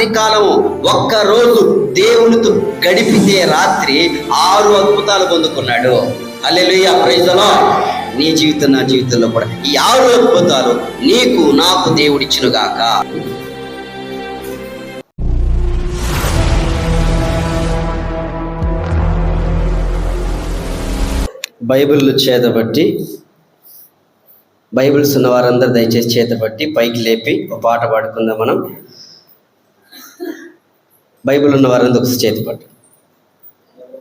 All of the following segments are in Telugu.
రాత్రి కాలము ఒక్క రోజు దేవునితో గడిపితే రాత్రి ఆరు అద్భుతాలు పొందుకున్నాడు. అల్లెలుయ్య ప్రైజలో నీ జీవితం నా జీవితంలో కూడా. ఈ ఆరు అద్భుతాలు నీకు నాకు దేవుడిచ్చినగాక. బైబిల్ చేతబట్టి బైబిల్స్ ఉన్న వారందరూ దయచేసి చేతబట్టి పైకి లేపి ఒక పాట పాడుకుందాం మనం. బైబిల్ ఉన్న వారందరూ ఒకసారి చేతి పట్టు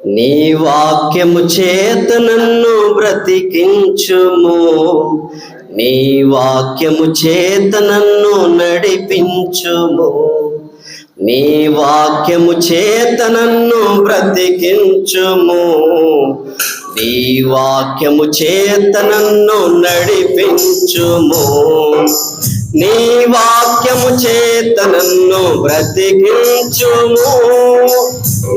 నీ వాక్యము చేత నన్ను బ్రతికించుము. నీ వాక్యము చేత నన్ను నడిపించుము. నీ వాక్యము చేత నన్ను బ్రతికించుము. నీ వాక్యము చేత నన్ను నడిపించుము. నీ వాక్యము చేత నన్ను బ్రతికించుము.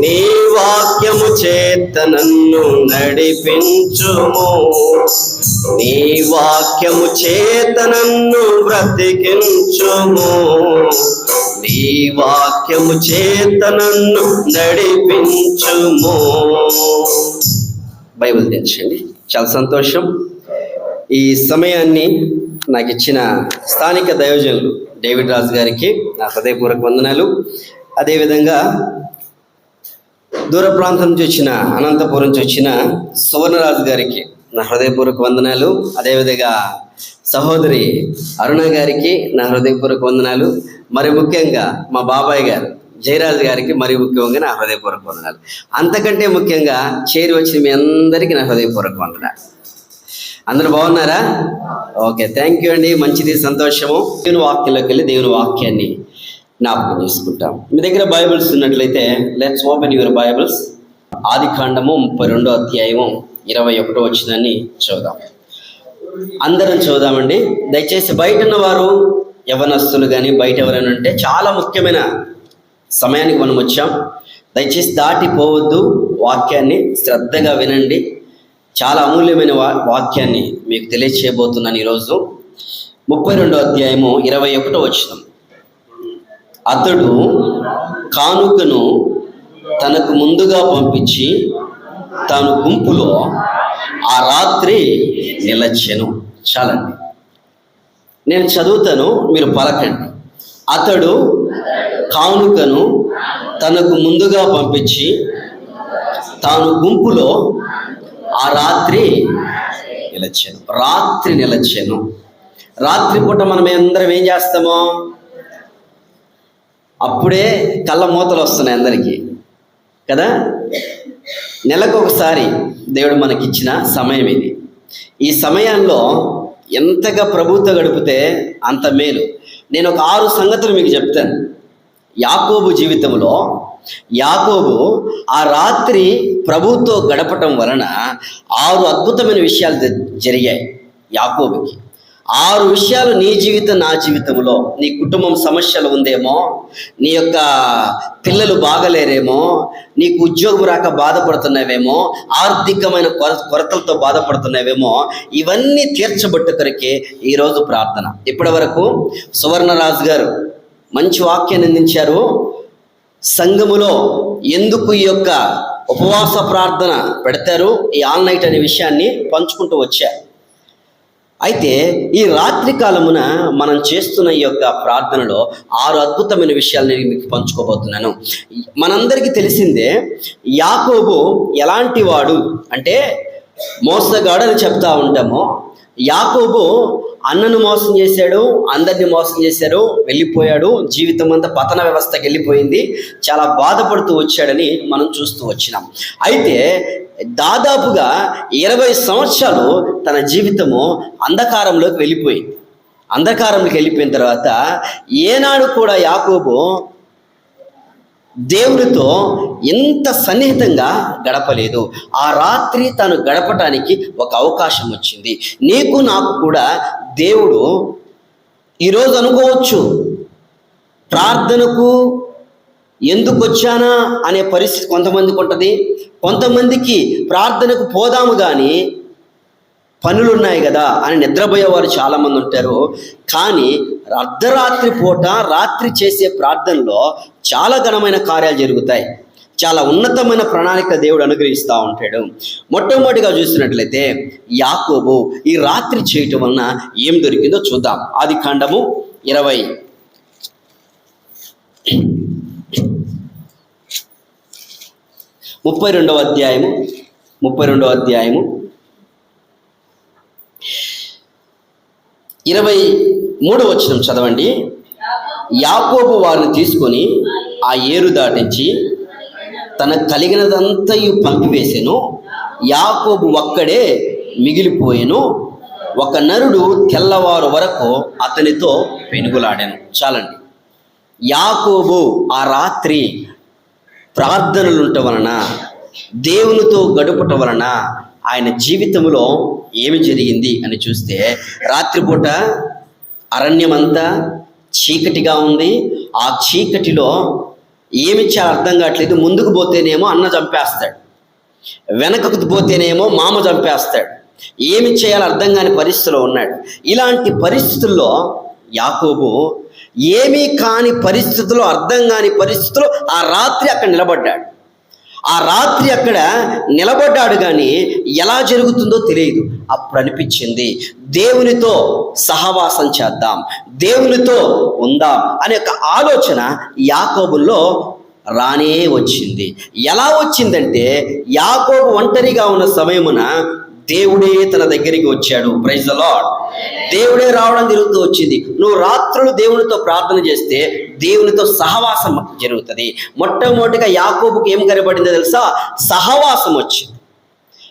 నీ వాక్యము చేత నన్ను నడిపించుము. నీ వాక్యము చేత నన్ను బ్రతికించుము. నీ వాక్యము చేత నన్ను నడిపించుము. బైబిల్ తెచ్చండి చాలా సంతోషం. ఈ సమయాన్ని నాకు ఇచ్చిన స్థానిక దయోజనులు డేవిడ్ రాజు గారికి నా హృదయపూర్వక వందనాలు. అదేవిధంగా దూర ప్రాంతం నుంచి వచ్చిన అనంతపురం నుంచి వచ్చిన సువర్ణరాజు గారికి నా హృదయపూర్వక వందనాలు. అదేవిధంగా సహోదరి అరుణ గారికి నా హృదయపూర్వక వందనాలు. మరి ముఖ్యంగా మా బాబాయ్ గారు జయరాజు గారికి మరి ముఖ్యంగా నా హృదయపూర్వక వందనాలు. అంతకంటే ముఖ్యంగా చేరి వచ్చిన మీ అందరికీ నా హృదయపూర్వక వందనాలు. అందరు బాగున్నారా? ఓకే థ్యాంక్ యూ అండి. మంచిది సంతోషము. దేవుని వాక్యంలోకి వెళ్ళి దేవుని వాక్యాన్ని జ్ఞాపకం చేసుకుంటాం. మీ దగ్గర బైబిల్స్ ఉన్నట్లయితే లెట్స్ ఓపెన్ యువర్ బైబిల్స్ ఆది కాండము ముప్పై రెండో అధ్యాయము ఇరవై ఒకటో వచ్చిందని చూద్దాం అందరం చూద్దామండి దయచేసి బయట ఉన్న వారు యవనస్తులు కానీ బయట ఎవరైనా ఉంటే చాలా ముఖ్యమైన సమయానికి మనం వచ్చాం. దయచేసి దాటిపోవద్దు వాక్యాన్ని శ్రద్ధగా వినండి. చాలా అమూల్యమైన వా వాక్యాన్ని మీకు తెలియచేయబోతున్నాను ఈరోజు. ముప్పై రెండో అధ్యాయము ఇరవై ఒకటో వచ్చిన అతడు కానుకను తనకు ముందుగా పంపించి తాను గుంపులో ఆ రాత్రి నిలచెను. చాలండి. నేను చదువుతాను మీరు పలకండి. అతడు కానుకను తనకు ముందుగా పంపించి తాను గుంపులో ఆ రాత్రి నిలచాను. రాత్రి నిలచాను. రాత్రి పూట మనం అందరం ఏం చేస్తామో? అప్పుడే కళ్ళ మూతలు వస్తున్నాయి అందరికీ. కదా? నెలకు ఒకసారి దేవుడు మనకిచ్చిన సమయం ఇది. ఈ సమయంలో ఎంతగా ప్రభుత్వ గడిపితే అంత మేలు. నేను ఒక ఆరు సంగతులు మీకు చెప్తాను. యాకోబు జీవితంలో యాకోబు ఆ రాత్రి ప్రభుతో గడపటం వలన ఆరు అద్భుతమైన విషయాలు జ- జరిగాయి యాకోబుకి. ఆరు విషయాలు నీ జీవితం నా జీవితంలో. నీ కుటుంబం సమస్యలు ఉందేమో? నీ యొక్క పిల్లలు బాగలేరేమో? నీకు ఉద్యోగం రాక బాధపడుతున్నావేమో? ఆర్థికమైన కొర కొరతలతో బాధపడుతున్నావేమో? ఇవన్నీ తీర్చబట్టుకరికే ఈరోజు ప్రార్థన. ఇప్పటి వరకు సువర్ణరాజు గారు మంచి వాక్యాన్ని అందించారు. సంఘములో ఎందుకు ఈ యొక్క ఉపవాస ప్రార్థన పెడతారు? ఈ ఆల్ నైట్ అనే విషయాన్ని పంచుకుంటూ వచ్చారు అయితే ఈ రాత్రి కాలమున మనం చేస్తున్న ఈ యొక్క ప్రార్థనలో ఆరు అద్భుతమైన విషయాలు నేను మీకు పంచుకోబోతున్నాను. మనందరికీ తెలిసిందే యాకోబు ఎలాంటి వాడు? అంటే మోసగాడు అని చెప్తా ఉంటాము. యాకోబు అన్నను మోసం చేశాడు అందరిని మోసం చేశాడు వెళ్ళిపోయాడు. జీవితం అంతా పతన వ్యవస్థకి వెళ్ళిపోయింది. చాలా బాధపడుతూ వచ్చాడని మనం చూస్తూ వచ్చినాం. అయితే దాదాపుగా ఇరవై సంవత్సరాలు తన జీవితము అంధకారంలోకి వెళ్ళిపోయింది. అంధకారంలోకి వెళ్ళిపోయిన తర్వాత ఏనాడు కూడా యాకోబు దేవుడితో ఎంత సన్నిహితంగా గడపలేదు. ఆ రాత్రి తను గడపటానికి ఒక అవకాశం వచ్చింది. నీకు నాకు కూడా దేవుడు ఈరోజు అనుకోవచ్చు. ప్రార్థనకు ఎందుకు వచ్చానా అనే పరిస్థితి కొంతమందికి ఉంటుంది. కొంతమందికి ప్రార్థనకు పోదాము కానీ పనులు ఉన్నాయి కదా అని నిద్రపోయేవారు చాలామంది ఉంటారు. కానీ అర్ధరాత్రి పూట రాత్రి చేసే ప్రార్థనలో చాలా ఘనమైన కార్యాలు జరుగుతాయి. చాలా ఉన్నతమైన ప్రణాళిక దేవుడు అనుగ్రహిస్తూ ఉంటాడు. మొట్టమొదటిగా చూసినట్లయితే యాకోబు ఈ రాత్రి చేయటం వలన ఏం దొరికిందో చూద్దాం. ఆది కాండము ఇరవై ముప్పై రెండవ అధ్యాయము ముప్పై రెండవ అధ్యాయము ఇరవై మూడు వచనం చదవండి. యాకోబు వారిని తీసుకొని ఆ ఏరు దాటించి తన కలిగినదంతయు పంపివేశాను యాకోబు ఒక్కడే మిగిలిపోయాను. ఒక నరుడు తెల్లవారు వరకు అతనితో పెనుగులాడాను. చాలండి. యాకోబు ఆ రాత్రి ప్రార్థనలు ఉండటం వలన దేవునితో గడుపటం వలన ఆయన జీవితంలో ఏమి జరిగింది అని చూస్తే రాత్రిపూట అరణ్యమంతా చీకటిగా ఉంది. ఆ చీకటిలో ఏమి చేయాలో అర్థం కావట్లేదు. ముందుకు పోతేనేమో అన్న చంపేస్తాడు. వెనకకు పోతేనేమో మామ చంపేస్తాడు. ఏమి చేయాలో అర్థం కాని పరిస్థితిలో ఉన్నాడు. ఇలాంటి పరిస్థితుల్లో యాకోబు ఏమీ కాని పరిస్థితుల్లో అర్థం కాని పరిస్థితుల్లో ఆ రాత్రి అక్కడ నిలబడ్డాడు. ఆ రాత్రి అక్కడ నిలబడ్డాడు కానీ ఎలా జరుగుతుందో తెలియదు. అప్పుడు అనిపించింది దేవునితో సహవాసం చేద్దాం దేవునితో ఉందాం అనే ఒక ఆలోచన యాకోబుల్లో రానే వచ్చింది. ఎలా వచ్చిందంటే యాకోబు ఒంటరిగా ఉన్న సమయమున దేవుడే తన దగ్గరికి వచ్చాడు. ప్రైజ్ ద లాడ్ దేవుడే రావడం జరుగుతూ వచ్చింది. నువ్వు రాత్రులు దేవునితో ప్రార్థన చేస్తే దేవునితో సహవాసం జరుగుతుంది. మొట్టమొదటిగా యాకోబుకి ఏం కనబడిందో తెలుసా? సహవాసం వచ్చింది.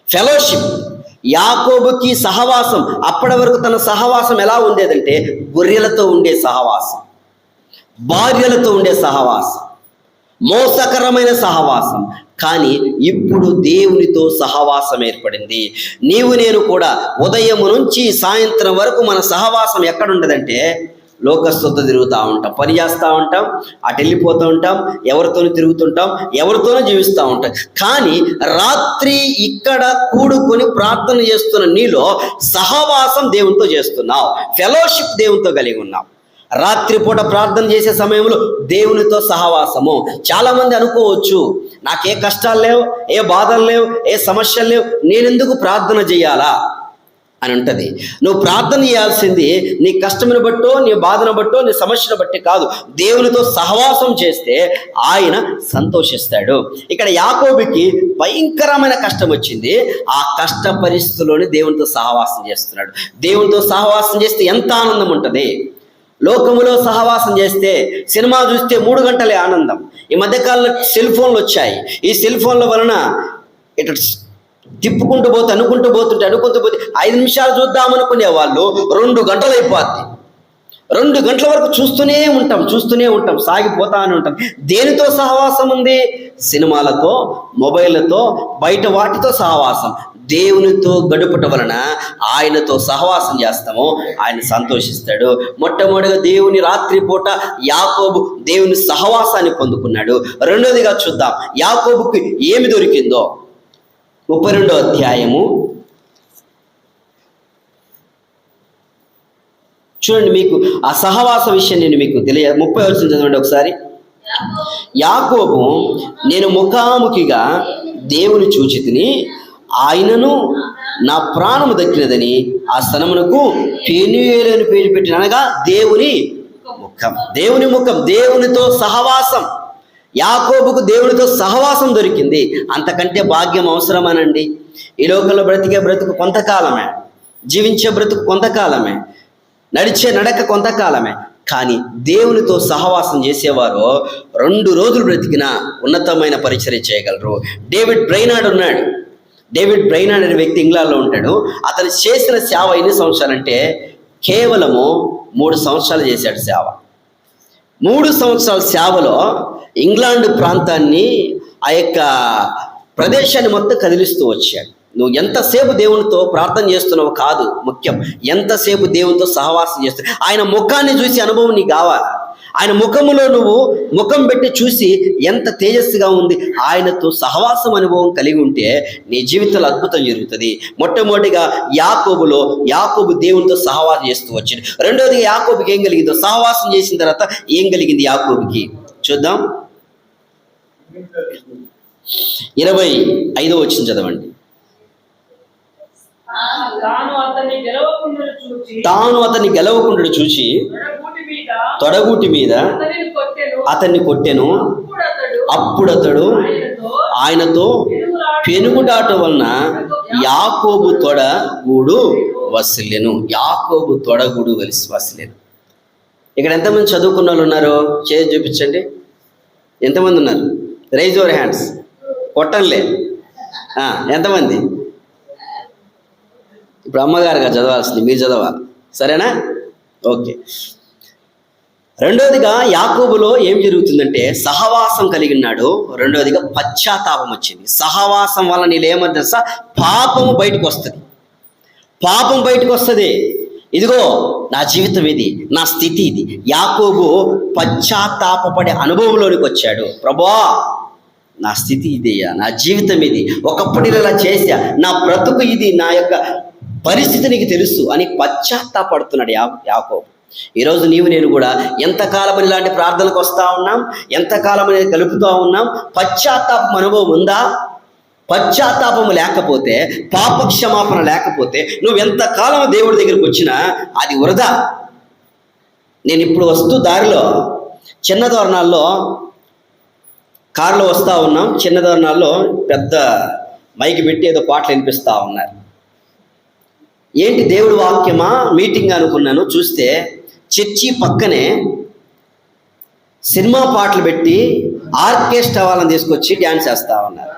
ఫెలోషిప్ యాకోబుకి సహవాసం. అప్పటి వరకు తన సహవాసం ఎలా ఉండేదంటే గొర్రెలతో ఉండే సహవాసం. భార్యలతో ఉండే సహవాసం. మోసకరమైన సహవాసం. కానీ ఇప్పుడు దేవునితో సహవాసం ఏర్పడింది. నీవు నేను కూడా ఉదయం నుంచి సాయంత్రం వరకు మన సహవాసం ఎక్కడుండదంటే ఉండదంటే తిరుగుతూ ఉంటాం. పని చేస్తూ ఉంటాం అటు వెళ్ళిపోతూ ఉంటాం ఎవరితోనూ తిరుగుతుంటాం ఎవరితోనూ జీవిస్తూ ఉంటాం. కానీ రాత్రి ఇక్కడ కూడుకొని ప్రార్థన చేస్తున్న నీలో సహవాసం దేవునితో చేస్తున్నావు. ఫెలోషిప్ దేవునితో కలిగి ఉన్నావు. రాత్రిపూట ప్రార్థన చేసే సమయంలో దేవునితో సహవాసము. చాలామంది అనుకోవచ్చు నాకే కష్టాలు లేవు ఏ బాధలు లేవు ఏ సమస్యలు లేవు నేనెందుకు ప్రార్థన చేయాలా? అని ఉంటుంది. నువ్వు ప్రార్థన చేయాల్సింది నీ కష్టమును బట్టో నీ బాధను బట్టో నీ సమస్యను బట్టి కాదు. దేవునితో సహవాసం చేస్తే ఆయన సంతోషిస్తాడు. ఇక్కడ యాకోబికి భయంకరమైన కష్టం వచ్చింది. ఆ కష్ట పరిస్థితుల్లోనే దేవునితో సహవాసం చేస్తున్నాడు. దేవునితో సహవాసం చేస్తే ఎంత ఆనందం ఉంటుంది? లోకములో సహవాసం చేస్తే సినిమా చూస్తే మూడు గంటలే ఆనందం. ఈ మధ్యకాలంలో సెల్ ఫోన్లు వచ్చాయి. ఈ సెల్ ఫోన్ల వలన ఇటు తిప్పుకుంటూ పోతే అనుకుంటూ పోతుంటే అనుకుంటూ పోతే ఐదు నిమిషాలు చూద్దామనుకునే వాళ్ళు రెండు గంటలు అయిపోద్ది రెండు గంటల వరకు చూస్తూనే ఉంటాం చూస్తూనే ఉంటాం సాగిపోతానే ఉంటాం. దేనితో సహవాసం ఉంది? సినిమాలతో మొబైల్లతో బయట వాటితో సహవాసం. దేవునితో గడుపుట వలన ఆయనతో సహవాసం చేస్తాము ఆయన సంతోషిస్తాడు. మొట్టమొదటిగా దేవుని రాత్రి పూట యాకోబు దేవుని సహవాసాన్ని పొందుకున్నాడు. రెండోదిగా చూద్దాం యాకోబుకి ఏమి దొరికిందో. ముప్పై రెండో అధ్యాయము. చూడండి మీకు ఆ సహవాస విషయం నేను మీకు తెలియ ముప్పై వచ్చిన చదవండి ఒకసారి. యాకోబు నేను ముఖాముఖిగా దేవుని చూచి తిని ఆయనను నా ప్రాణము దక్కినదని ఆ స్థనమునకు పెనుయేలని పేరు పెట్టిన అనగా దేవుని ముఖం. దేవుని ముఖం దేవునితో సహవాసం. యాకోబుకు దేవునితో సహవాసం దొరికింది. అంతకంటే భాగ్యం అవసరమనండి. ఈ లోకంలో బ్రతికే బ్రతుకు కొంతకాలమే. జీవించే బ్రతుకు కొంతకాలమే. నడిచే నడక కొంతకాలమే. కానీ దేవునితో సహవాసం చేసేవారు రెండు రోజులు బ్రతికిన ఉన్నతమైన పరిచర్య చేయగలరు. డేవిడ్ బ్రైనాడ్ ఉన్నాడు. డేవిడ్ బ్రెయిన్ అనే వ్యక్తి ఇంగ్లాండ్లో ఉంటాడు. అతను చేసిన సేవ ఎన్ని సంవత్సరాలు అంటే కేవలము మూడు సంవత్సరాలు చేశాడు సేవ. మూడు సంవత్సరాల సేవలో ఇంగ్లాండ్ ప్రాంతాన్ని ఆ యొక్క ప్రదేశాన్ని మొత్తం కదిలిస్తూ వచ్చాడు. నువ్వు ఎంతసేపు దేవునితో ప్రార్థన చేస్తున్నావు కాదు ముఖ్యం. ఎంతసేపు దేవునితో సహవాసం చేస్తున్నావు? ఆయన ముఖాన్ని చూసి అనుభవం నీకు కావాలి? ఆయన ముఖములో నువ్వు ముఖం పెట్టి చూసి ఎంత తేజస్సుగా ఉంది. ఆయనతో సహవాసం అనుభవం కలిగి ఉంటే నీ జీవితంలో అద్భుతం జరుగుతుంది. మొట్టమొదటిగా యాకోబులో యాకోబు దేవునితో సహవాసం చేస్తూ వచ్చింది రెండోదిగా యాకోబుకి ఏం కలిగిందో? సహవాసం చేసిన తర్వాత ఏం కలిగింది యాకోబుకి? చూద్దాం. ఇరవై ఐదో వచ్చిన చదవండి. తాను అతన్ని గెలవకుండా చూచి తాను అతన్ని గెలవకుండా చూసి తొడగూటి మీద అతనిని కొట్టెను. అప్పుడు అతడు ఆయనతో పెనుగుడాట వలన యాకోబు తొడగూడు వసిలెను యాకోబు తొడగూడు కలిసి వసిలెను ఇక్కడ ఎంతమంది చదువుకున్న వాళ్ళు ఉన్నారు చేసి చూపించండి. ఎంతమంది ఉన్నారు? రైజ్ యువర్ హ్యాండ్స్ కొట్టంలే ఎంతమంది? ఇప్పుడు అమ్మగారుగా చదవాల్సింది మీరు చదవాలి. సరేనా? ఓకే. రెండోదిగా యాకోబులో ఏం జరుగుతుందంటే సహవాసం కలిగి ఉన్నాడు రెండోదిగా పశ్చాత్తాపం వచ్చింది. సహవాసం వల్ల నీళ్ళు ఏమని తెలుసా? పాపం బయటకు వస్తుంది. పాపం బయటకు వస్తుంది. ఇదిగో నా జీవితం ఇది నా స్థితి ఇది. యాకోబు పశ్చాత్తాపడే అనుభవంలోనికి వచ్చాడు. ప్రభా నా స్థితి ఇదయ్యా నా జీవితం ఇది. ఒకప్పుడు ఇలా చేశా నా బ్రతుకు ఇది నా యొక్క పరిస్థితి నీకు తెలుసు అని పశ్చాత్తాపడుతున్నాడు యా యాకోబు. ఈరోజు నీవు నేను కూడా ఎంతకాలం ఇలాంటి ప్రార్థనలకు వస్తూ ఉన్నాం? ఎంతకాలం అనేది కలుపుతూ ఉన్నాం? పశ్చాత్తాపం అనుభవం ఉందా? పశ్చాత్తాపం లేకపోతే పాప క్షమాపణ లేకపోతే నువ్వు ఎంతకాలం దేవుడి దగ్గరికి వచ్చినా అది వృధా. నేను ఇప్పుడు వస్తూ దారిలో చిన్న దోరణాల్లో కారులో వస్తూ ఉన్నాం. చిన్న దోరణాల్లో పెద్ద మైకి పెట్టి ఏదో పాటలు వినిపిస్తూ ఉన్నారు. ఏంటి దేవుడి వాక్యమా? మీటింగ్ అనుకున్నాను. చూస్తే చర్చి పక్కనే సినిమా పాటలు పెట్టి ఆర్కెస్ట్రా వాళ్ళని తీసుకొచ్చి డ్యాన్స్ చేస్తూ ఉన్నారు.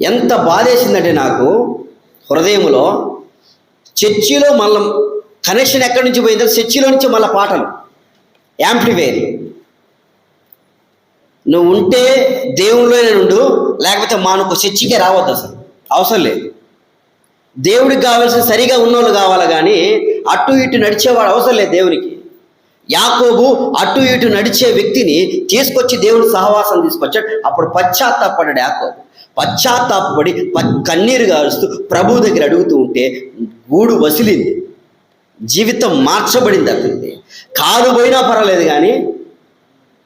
ఎంత బాధేసిందంటే నాకు హృదయంలో చర్చిలో మళ్ళీ కనెక్షన్ ఎక్కడి నుంచి పోయిందో చర్చిలో నుంచి మళ్ళీ పాటలు. యాంప్లిఫైర్ నువ్వు ఉంటే దేవుళ్ళలోనే ఉండు లేకపోతే మానుకో చర్చికే రావద్దు అసలు. అవసరం లేదు. దేవుడికి కావాల్సిన సరిగా ఉన్నోళ్ళు కావాలి కానీ అటు ఇటు నడిచేవాడు అవసరం లేదు దేవునికి. యాకోబు అటు ఇటు నడిచే వ్యక్తిని తీసుకొచ్చి దేవుడు సహవాసం తీసుకొచ్చాడు. అప్పుడు పశ్చాత్తాపడ్డాడు యాకోబు. పశ్చాత్తాపడి ప- కన్నీరు గారుస్తూ ప్రభు దగ్గర అడుగుతూ ఉంటే గూడు వసిలింది. జీవితం మార్చబడింది అతనిది. కాదు పోయినా పర్వాలేదు కానీ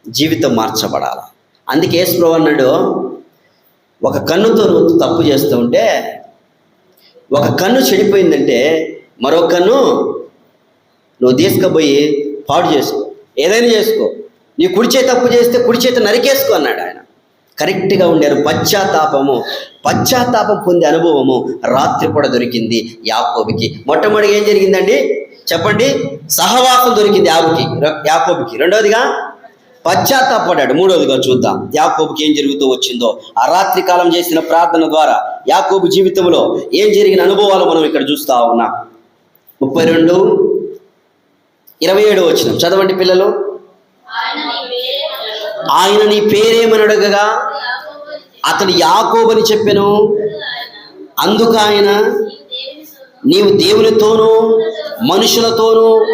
జీవితం మార్చబడాలి. అందుకే యేసుప్రభు అన్నాడు ఒక కన్నుతో నువ్వు తప్పు చేస్తూ ఉంటే ఒక కన్ను చెడిపోయిందంటే మరో కన్ను నువ్వు తీసుకుపోయి పాడు చేసుకో. ఏదైనా చేసుకో. నీ కుడి చేతి తప్పు చేస్తే కుడి చేతి నరికేసుకో అన్నాడు ఆయన. కరెక్ట్గా ఉండారు. పశ్చాత్తాపము. పశ్చాత్తాపం పొందే అనుభవము రాత్రి కూడా దొరికింది యాకోబికి. మొట్టమొదటిగా ఏం జరిగిందండి? చెప్పండి. సహవాసం దొరికింది యాబుకి యాకోబికి. రెండవదిగా పశ్చాత్తాపడ్డాడు మూడవదిగా చూద్దాం. యాకోబుకి ఏం జరుగుతూ వచ్చిందో. ఆ రాత్రి కాలం చేసిన ప్రార్థన ద్వారా యాకోబు జీవితంలో ఏం జరిగిన అనుభవాలు మనం ఇక్కడ చూస్తా ఉన్నాం. ముప్పై రెండు ఇరవై ఏడు వచ్చిన చదవండి పిల్లలు. ఆయన నీ పేరేమని అడగగా. అతడు యాకోబని చెప్పెను. అందుకు ఆయన నీవు దేవునితోనూ మనుషులతోనూ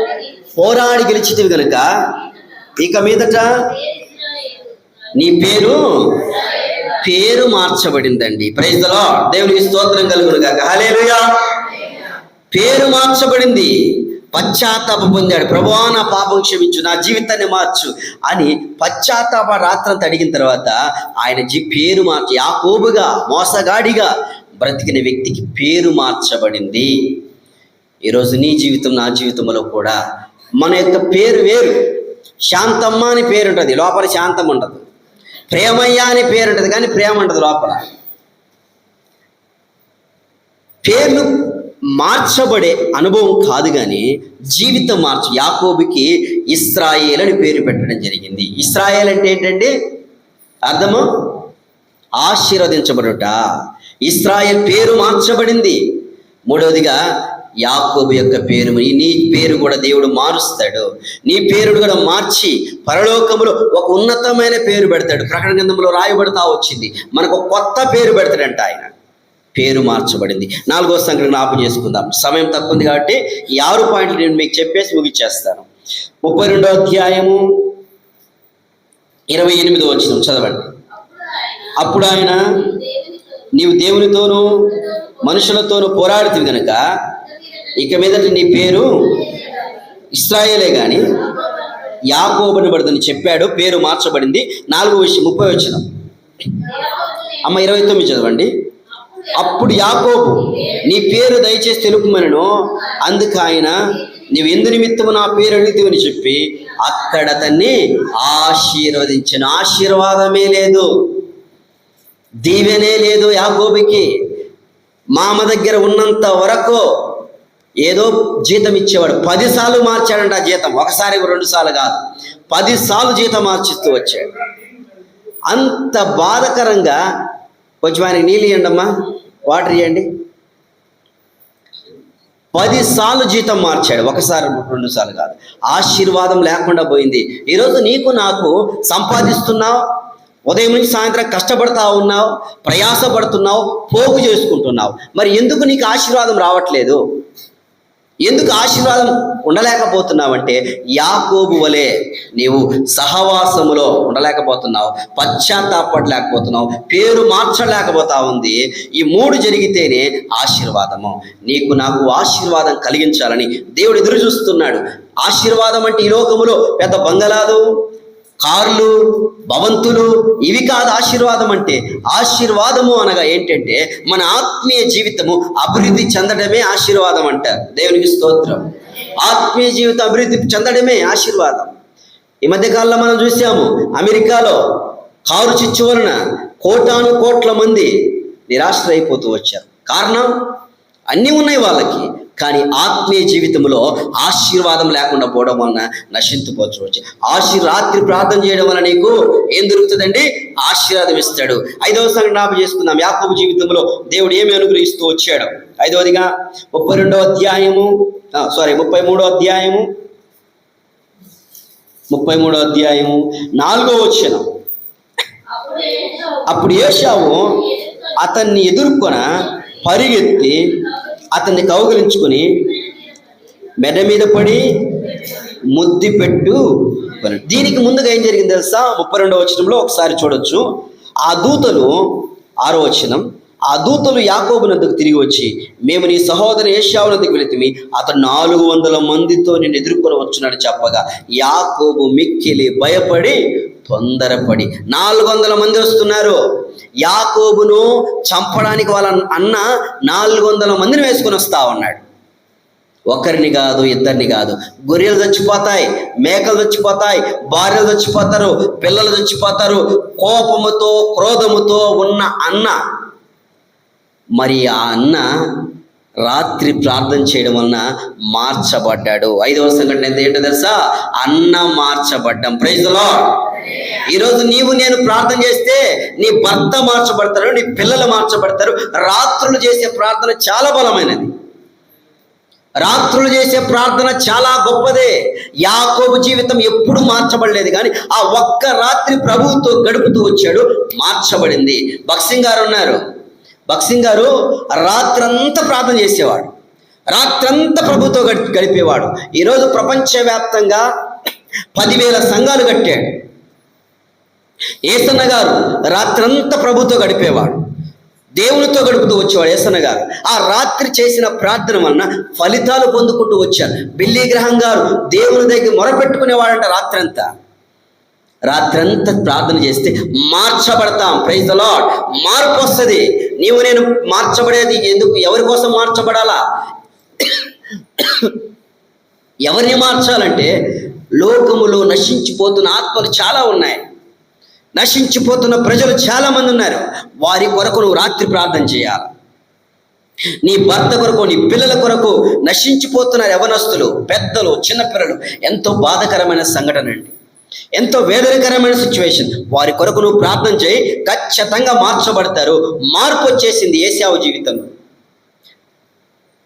పోరాడి గెలిచితివి గనుక ఇక మీదట నీ పేరు పేరు మార్చబడిందండి. ప్రైజ్లో దేవునికి స్తోత్రం కలుగును కాక హల్లెలూయా పేరు మార్చబడింది. పశ్చాత్తాప పొందాడు. ప్రభువా నా పాపం క్షమించు నా జీవితాన్ని మార్చు అని పశ్చాత్తాప రాత్రంతా అడిగిన తర్వాత ఆయన జీ పేరు మార్చి యాకోబుగా మోసగాడిగా బ్రతికిన వ్యక్తికి పేరు మార్చబడింది. ఈరోజు నీ జీవితం నా జీవితంలో కూడా మన యొక్క పేరు వేరు. శాంతమ్మ అని పేరుంటుంది. లోపల శాంతం ఉండదు ప్రేమయ్య అని పేరుంటుంది కానీ ప్రేమ ఉండదు లోపల. పేర్లు మార్చబడే అనుభవం కాదు కానీ జీవితం మార్చు. యాకోబుకి ఇస్రాయేల్ అని పేరు పెట్టడం జరిగింది. ఇస్రాయేల్ అంటే ఏంటండి అర్థము? ఆశీర్వదించబడుట. ఇస్రాయేల్ పేరు మార్చబడింది. మూడవదిగా యాకోబు యొక్క పేరు నీ- నీ పేరు కూడా దేవుడు మారుస్తాడు. నీ పేరును కూడా మార్చి పరలోకములో ఒక ఉన్నతమైన పేరు పెడతాడు. ప్రకటన గ్రంథంలో రాయబడతా వచ్చింది. మనకు ఒక కొత్త పేరు పెడతాడంట ఆయన. పేరు మార్చబడింది. నాలుగో సంఖ్య జ్ఞాపం చేసుకుందాం. సమయం తక్కువ ఉంది కాబట్టి ఈ ఆరు పాయింట్లు నేను మీకు చెప్పేసి ముగిచ్చేస్తాను. ముప్పై రెండో అధ్యాయము ఇరవై ఎనిమిదో వచ్చిన చదవండి. అప్పుడు ఆయన నీవు దేవునితోనూ మనుషులతోనూ పోరాడుతుంది కనుక ఇక మీదట నీ పేరు ఇస్రాయేలే గాని యాకోబనబడదని చెప్పాడు పేరు మార్చబడింది. నాలుగో విషయం ముప్పై వచ్చిన అమ్మ ఇరవై తొమ్మిది చదవండి. అప్పుడు యాకోబు నీ పేరు దయచేసి తెలుపుమనను అందుకు ఆయన నీవు ఎందు నిమిత్తము నా పేరు అడుగుతావని చెప్పి అక్కడ అతన్ని ఆశీర్వదించిన. ఆశీర్వాదమే లేదు. దీవెనే లేదు యాకోబుకి. మామ దగ్గర ఉన్నంత వరకు ఏదో జీతం ఇచ్చేవాడు. పదిసార్లు మార్చాడంట ఆ జీతం. ఒకసారి రెండు సార్లు కాదు. పదిసార్లు జీతం మార్చిస్తూ వచ్చాడు. అంత బాధకరంగా కొంచెం ఆయనకి నీళ్ళు ఇవ్వండి అమ్మా వాటర్ ఇవ్వండి పదిసార్లు జీతం మార్చాడు. ఒకసారి రెండు సార్లు కాదు. ఆశీర్వాదం లేకుండా పోయింది. ఈరోజు నీకు నాకు సంపాదిస్తున్నావు. ఉదయం నుంచి సాయంత్రం కష్టపడతా ఉన్నావు. ప్రయాసపడుతున్నావు. పోగు చేసుకుంటున్నావు. మరి ఎందుకు నీకు ఆశీర్వాదం రావట్లేదు? ఎందుకు ఆశీర్వాదం ఉండలేకపోతున్నావంటే యాకోబు వలె నీవు సహవాసములో ఉండలేకపోతున్నావు పశ్చాత్తాపడలేకపోతున్నావు పేరు మార్చలేకపోతా ఉంది. ఈ మూడు జరిగితేనే ఆశీర్వాదము. నీకు నాకు ఆశీర్వాదం కలిగించాలని దేవుడు ఎదురు చూస్తున్నాడు ఆశీర్వాదం అంటే ఈ లోకములో పెద్ద బంగళాలు కార్లు భవంతులు ఇవి కాదు ఆశీర్వాదం అంటే ఆశీర్వాదము అనగా ఏంటంటే మన ఆత్మీయ జీవితము అభివృద్ధి చెందడమే ఆశీర్వాదం అంటారు దేవునికి స్తోత్రం. ఆత్మీయ జీవితం అభివృద్ధి చెందడమే ఆశీర్వాదం. ఈ మధ్య కాలంలో మనం చూసాము అమెరికాలో కారు చిచ్చు వలన కోటాను కోట్ల మంది నిరాశ్రయిపోతూ వచ్చారు. కారణం? అన్నీ ఉన్నాయి వాళ్ళకి. కానీ ఆత్మీయ జీవితంలో ఆశీర్వాదం లేకుండా పోవడం వలన నశించిపోవచ్చు ఆశీ రాత్రి ప్రార్థన చేయడం వలన నీకు ఏం దొరుకుతుందండి? ఆశీర్వాదం ఇస్తాడు. ఐదవ సంఘటన జ్ఞాపకం చేసుకుందాం. యాకోబు జీవితంలో దేవుడు ఏమి అనుగ్రహిస్తూ వచ్చాడు? ఐదవదిగా ముప్పై రెండో అధ్యాయము సారీ ముప్పై మూడో అధ్యాయము ముప్పై మూడో అధ్యాయము నాలుగో వచ్చిన అప్పుడు ఏషావు అతన్ని ఎదుర్కొన పరిగెత్తి అతన్ని కౌగిలించుకొని మెడ మీద పడి ముద్ది పెట్టు దీనికి ముందుగా ఏం జరిగింది తెలుసా? ముప్పై రెండవ వచనంలో ఒకసారి చూడొచ్చు. ఆ దూతలు ఆరో వచనం ఆ దూతలు యాకోబునందుకు తిరిగి వచ్చి మేము నీ సహోదరి ఏషావు నద్దకు వెళితిమి. అతను నాలుగు వందల మందితో నేను ఎదుర్కొని చెప్పగా యాకోబు మిక్కిలి భయపడి తొందరపడి నాలుగు వందల మంది వస్తున్నారు. యాకోబును చంపడానికి వాళ్ళ అన్న నాలుగు వందల మందిని వేసుకొని వస్తా ఉన్నాడు. ఒకరిని కాదు ఇద్దరిని కాదు. గొర్రెలు చచ్చిపోతాయి మేకలు చచ్చిపోతాయి భార్యలు చచ్చిపోతారు పిల్లలు చచ్చిపోతారు. కోపముతో క్రోధముతో ఉన్న అన్న మరి ఆ అన్న రాత్రి ప్రార్థన చేయడం వలన మార్చబడ్డాడు. ఐదవ సంఘటన ఏంటో తెలుసా? అన్న మార్చబడ్డం. ప్రైజ్లో ఈరోజు నీవు నేను ప్రార్థన చేస్తే నీ భర్త మార్చబడతారు నీ పిల్లలు మార్చబడతారు. రాత్రులు చేసే ప్రార్థన చాలా బలమైనది. రాత్రులు చేసే ప్రార్థన చాలా గొప్పదే. యాకోబు జీవితం ఎప్పుడు మార్చబడలేదు కానీ ఆ ఒక్క రాత్రి ప్రభువుతో గడుపుతూ వచ్చాడు మార్చబడింది. భక్సింగ్ గారు ఉన్నారు. బక్సింగ్ గారు రాత్రంతా ప్రార్థన చేసేవాడు. రాత్రంతా ప్రభుతో గడిపేవాడు. ఈరోజు ప్రపంచవ్యాప్తంగా పదివేల సంఘాలు కట్టాడు. ఏసన్న గారు రాత్రంతా ప్రభుతో గడిపేవాడు. దేవునితో గడుపుతూ వచ్చేవాడు ఏసన్న గారు. ఆ రాత్రి చేసిన ప్రార్థన వలన ఫలితాలు పొందుకుంటూ వచ్చారు. బిల్లీ గ్రహం గారు దేవుని దగ్గర మొరపెట్టుకునేవాడంట రాత్రంతా. రాత్రంతా ప్రార్థన చేస్తే మార్చబడతాం. ప్రైజ్ ద లాడ్ మార్పు వస్తుంది. నీవు నేను మార్చబడేది ఎందుకు? ఎవరి కోసం మార్చబడాలా? ఎవరిని మార్చాలంటే లోకములో నశించిపోతున్న ఆత్మలు చాలా ఉన్నాయి. నశించిపోతున్న ప్రజలు చాలా మంది ఉన్నారు. వారి కొరకు నువ్వు రాత్రి ప్రార్థన చేయాలి. నీ భర్త కొరకు నీ పిల్లల కొరకు నశించిపోతున్న యవనస్తులు పెద్దలు చిన్నపిల్లలు. ఎంతో బాధకరమైన సంఘటన అండి. ఎంతో వేదనకరమైన సిచ్యువేషన్ వారి కొరకు నువ్వు ప్రార్థన చేయి ఖచ్చితంగా మార్చబడతారు. మార్పు వచ్చేసింది ఏసావు జీవితంలో.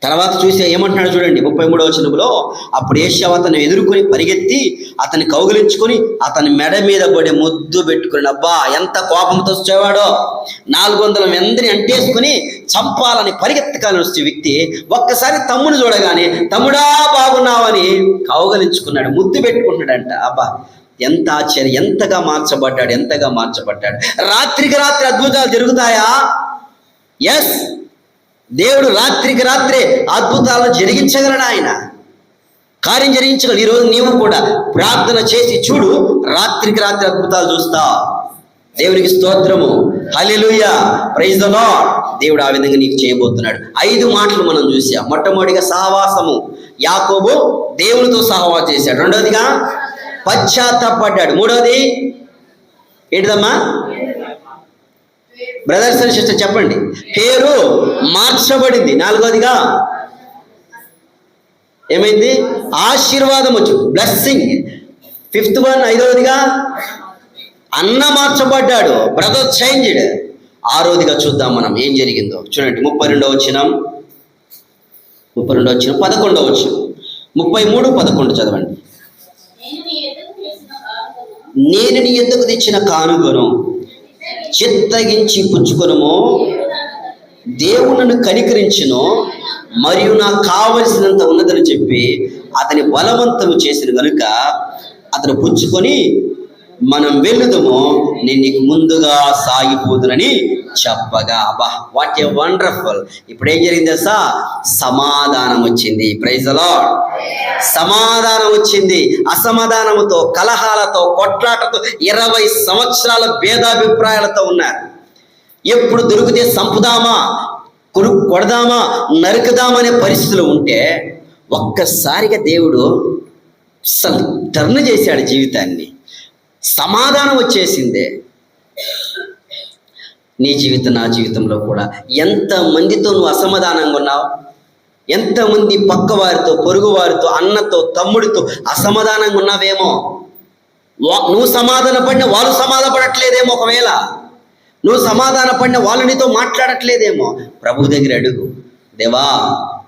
తర్వాత చూసి ఏమంటున్నాడు చూడండి ముప్పై మూడవ వచనంలో అప్పుడు ఏషావు అతను ఎదుర్కొని పరిగెత్తి అతన్ని కౌగిలించుకొని అతని మెడ మీద పడి ముద్దు పెట్టుకుని అబ్బా ఎంత కోపంతో వచ్చేవాడో. నాలుగు వందల మందిని అంటేసుకుని చంపాలని పరిగెత్తకాలని వచ్చే వ్యక్తి ఒక్కసారి తమ్ముని చూడగానే తమ్ముడా బాగున్నావని కౌగలించుకున్నాడు ముద్దు పెట్టుకుంటున్నాడంట. అబ్బా ఎంత ఆశ్చర్యం ఎంతగా మార్చబడ్డాడు ఎంతగా మార్చబడ్డాడు. రాత్రికి రాత్రి అద్భుతాలు జరుగుతాయా? ఎస్ దేవుడు రాత్రికి రాత్రే అద్భుతాలను జరిగించగలడు ఆయన. కార్యం జరిగించగలడు. ఈరోజు నీవు కూడా ప్రార్థన చేసి చూడు రాత్రికి రాత్రి అద్భుతాలు చూస్తా. దేవునికి స్తోత్రము. హలెలుయ ప్రైజ్ ద లాడ్ దేవుడు ఆ విధంగా నీకు చేయబోతున్నాడు. ఐదు మాటలు మనం చూసాం. మొట్టమొదటిగా సహవాసము. యాకోబు దేవునితో సహవాసం చేశాడు. రెండోదిగా పశ్చాత్తాపడ్డాడు మూడవది ఏంటిదమ్మా? బ్రదర్స్ అండ్ సిస్టర్ చెప్పండి. పేరు మార్చబడింది. నాలుగోదిగా ఏమైంది? ఆశీర్వాదం వచ్చు బ్లెస్సింగ్ ఫిఫ్త్ వన్ ఐదవదిగా అన్న మార్చబడ్డాడు. బ్రదర్ చేంజ్డ్ ఆరోదిగా చూద్దాం మనం ఏం జరిగిందో. చూడండి ముప్పై రెండో వచ్చినాం ముప్పై రెండో వచ్చిన పదకొండో వచ్చిన ముప్పై మూడు పదకొండు చదవండి. నేను నీ ఎందుకు తెచ్చిన కానుగను? చిత్తగించి పుచ్చుకొనము? దేవుణ్ణి కనికరించును మరియు నాకు కావలసినంత ఉన్నదని చెప్పి అతని బలవంతము చేసిన కనుక అతను పుచ్చుకొని మనం వెళ్ళుదము నేను నీకు ముందుగా సాగిపోదునని చెప్పగా. అబ్బా వాట్ ఏ వండర్ఫుల్ ఇప్పుడు ఏం జరిగింది తెలుసా? సమాధానం వచ్చింది. ప్రైజ్ లార్డ్ సమాధానం వచ్చింది. అసమాధానముతో కలహాలతో కొట్లాటతో ఇరవై సంవత్సరాల భేదాభిప్రాయాలతో ఉన్నారు. ఎప్పుడు దొరికితే సంపుదామా కొడు కొడదామా? నరుకుదామనే అనే పరిస్థితులు ఉంటే ఒక్కసారిగా దేవుడు అసలు టర్న్ చేశాడు జీవితాన్ని. సమాధానం వచ్చేసిందే. నీ జీవితం నా జీవితంలో కూడా ఎంత మందితో నువ్వు అసమాధానంగా ఉన్నావు? ఎంతమంది పక్క వారితో పొరుగు వారితో అన్నతో తమ్ముడితో అసమాధానంగా ఉన్నావేమో? నువ్వు సమాధాన పడిన వాళ్ళు సమాధాన పడట్లేదేమో ఒకవేళ? నువ్వు సమాధాన పడిన వాళ్ళు నీతో మాట్లాడట్లేదేమో? ప్రభు దగ్గర అడుగు. దేవా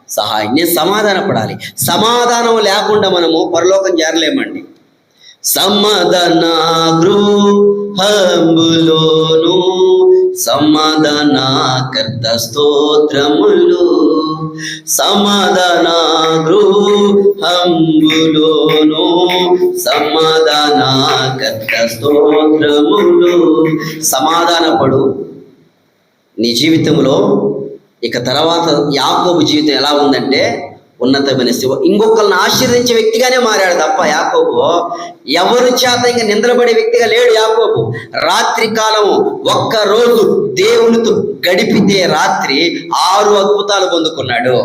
సహాయం. నేను సమాధాన పడాలి సమాధానం లేకుండా మనము పరలోకం చేరలేమండి సమాధాన గృహంబులోను సమాధాన కర్త స్తోత్రములు సమాధాన గృహంబులోను సమాధాన కర్త స్తోత్రములు సమాధానపడు. నీ జీవితంలో ఇక తర్వాత యాకోబు జీవితం ఎలా ఉందంటే ఉన్నతమైన శివ ఇంకొకరిని ఆశీర్దించే వ్యక్తిగానే మారాడు తప్ప యాకోబు. ఎవరి చేత ఇంకా నిద్రపడే వ్యక్తిగా లేడు యాకోబు. రాత్రి కాలము ఒక్క రోజు దేవునితో గడిపితే రాత్రి ఆరు అద్భుతాలు పొందుకున్నాడు.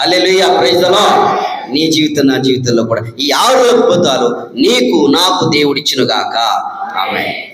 అల్లెలుయ్య ప్రైజ్ నీ జీవితం నా జీవితంలో కూడా ఈ ఆరు అద్భుతాలు నీకు నాకు దేవుడిచ్చునుగాక. ఆమె